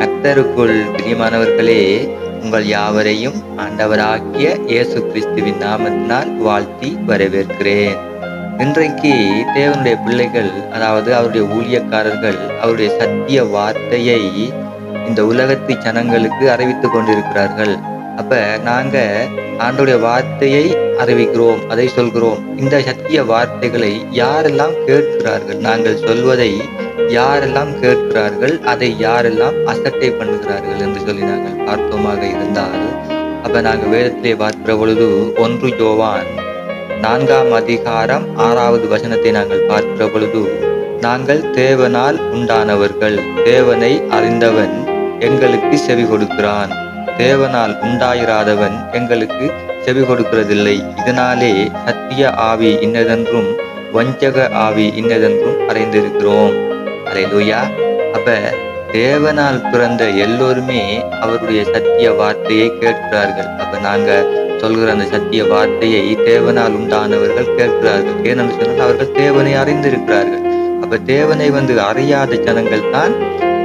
கத்தருக்குள் பிரியமானவர்களே உங்கள் யாவரையும் ஆண்டவராகிய இயேசு கிறிஸ்துவின் நாமத்தினால் வாழ்த்தி வரவேற்கிறேன். இன்றைக்கு தேவனுடைய பிள்ளைகள் அதாவது அவருடைய ஊழியக்காரர்கள் அவருடைய சத்திய வார்த்தையை இந்த உலகத்து ஜனங்களுக்கு அறிவித்துக் கொண்டிருக்கிறார்கள். அப்ப நாங்க ஆண்டோடைய வார்த்தையை அறிவிக்கிறோம் அதை சொல்கிறோம். இந்த சத்திய வார்த்தைகளை யாரெல்லாம் கேட்கிறார்கள்? நாங்கள் சொல்வதை யாரெல்லாம் கேட்கிறார்கள்? அதை யாரெல்லாம் அசட்டை பண்ணுகிறார்கள் என்று சொல்லி நாங்கள் பார்த்தோமாக இருந்தால் அப்ப நாங்கள் வேதத்திலே பார்க்கிற பொழுது ஒன்று ஜோவான் நான்காம் அதிகாரம் ஆறாவது வசனத்தை நாங்கள் பார்க்கிற பொழுது நாங்கள் தேவனால் உண்டானவர்கள் தேவனை அறிந்தவன் எங்களுக்கு செவி கொடுக்கிறான். தேவனால் உண்டாயிராதவன் எங்களுக்கு செவி கொடுக்கிறதில்லை. இதனாலே சத்திய ஆவி இன்னதென்றும் வஞ்சக ஆவி இன்னதென்றும் அறிந்திருக்கிறோம் அலையிலுயா. அப்ப தேவனால் பிறந்த எல்லோருமே அவருடைய சத்திய வார்த்தையை கேட்கிறார்கள். அப்ப நாங்க சொல்கிற அந்த சத்திய வார்த்தையை தேவனால் உண்டானவர்கள் கேட்கிறார்கள். ஏனென்று சொன்னால் அவர்கள் தேவனை அறிந்திருக்கிறார்கள். அப்ப தேவனை வந்து அறியாத ஜனங்கள் தான்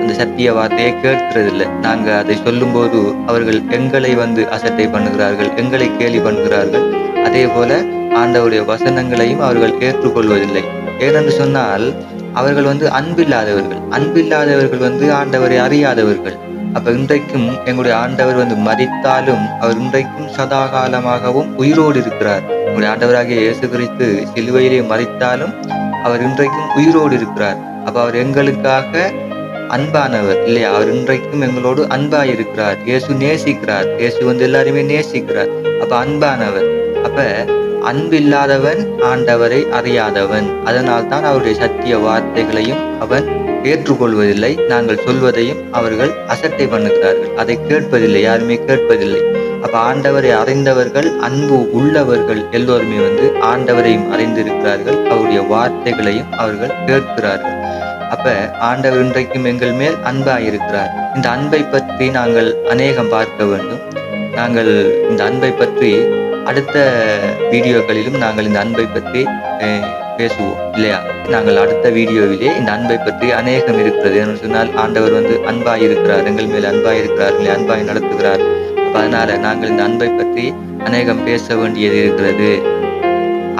அந்த சத்திய வார்த்தையை கேட்கிறதில்லை. நாங்க அதை சொல்லும்போது அவர்கள் எங்களை வந்து அசட்டை பண்ணுகிறார்கள் எங்களை கேலி பண்ணுகிறார்கள். அதே போல ஆண்டவருடைய வசனங்களையும் அவர்கள் ஏற்றுக்கொள்வதில்லை. ஏனென்று சொன்னால் அவர்கள் வந்து அன்பில்லாதவர்கள். அன்பில்லாதவர்கள் வந்து ஆண்டவரை அறியாதவர்கள். அப்ப இன்றைக்கும் எங்களுடைய ஆண்டவர் வந்து மறித்தாலும் அவர் இன்றைக்கும் சதாகாலமாகவும் உயிரோடு இருக்கிறார். உங்களுடைய ஆண்டவராகிய இயேசு கிறிஸ்து சிலுவையிலே மறித்தாலும் அவர் இன்றைக்கும் உயிரோடு இருக்கிறார். அப்ப அவர் எங்களுக்காக அன்பானவர். இல்லையா? அவர் இன்றைக்கும் எங்களோடு அன்பா இருக்கிறார் இயேசு நேசிக்கிறார். இயேசு வந்து எல்லாருமே நேசிக்கிறார். அப்ப அன்பானவர். அப்ப அன்பில்லாதவன் ஆண்டவரை அறியாதவன். அதனால் தான் அவருடைய சத்திய வார்த்தைகளையும் அவன் ஏற்றுக்கொள்வதில்லை. நாங்கள் சொல்வதையும் அவர்கள் அசட்டை பண்ணுகிறார்கள். அதை கேட்பதில்லை. யாருமே கேட்பதில்லை. அப்ப ஆண்டவரை அறிந்தவர்கள் அன்பு உள்ளவர்கள் எல்லோருமே வந்து ஆண்டவரையும் அறிந்திருக்கிறார்கள். அவருடைய வார்த்தைகளையும் அவர்கள் கேட்கிறார்கள். அப்ப ஆண்டவர் இன்றைக்கும் எங்கள் மேல் அன்பாயிருக்கிறார். இந்த அன்பை பற்றி நாங்கள் அநேகம் பார்க்க வேண்டும். நாங்கள் இந்த அன்பை பற்றி அடுத்த வீடியோக்களிலும் நாங்கள் இந்த அன்பை பற்றி பேசுவோம் இல்லையா? நாங்கள் அடுத்த வீடியோவிலே இந்த அன்பை பற்றி அநேகம் இருக்கிறது. என்று சொன்னால் ஆண்டவர் வந்து அன்பாய் இருக்கிறார் எங்கள் மேல் அன்பாய் இருக்கிறார் எங்களை அன்பாய் நடத்துகிறார். அதனால நாங்கள் இந்த அன்பை பற்றி அநேகம் பேச வேண்டியது இருக்கிறது.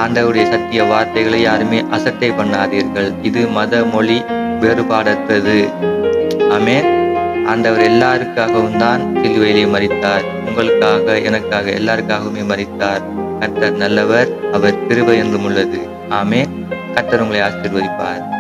ஆண்டவருடைய சத்திய வார்த்தைகளை யாருமே அசட்டை பண்ணாதீர்கள். இது மத மொழி வேறுபாடற்றது. அமேன் ஆண்டவர் எல்லாருக்காகவும் தான் சிலுவையிலே மறித்தார். உங்களுக்காக எனக்காக எல்லாருக்காகவுமே மறித்தார். கர்த்தர் நல்லவர் அவர் கிருபை என்றும் உள்ளது. ஆமே கர்த்தர் உங்களை ஆசீர்வதிப்பார்.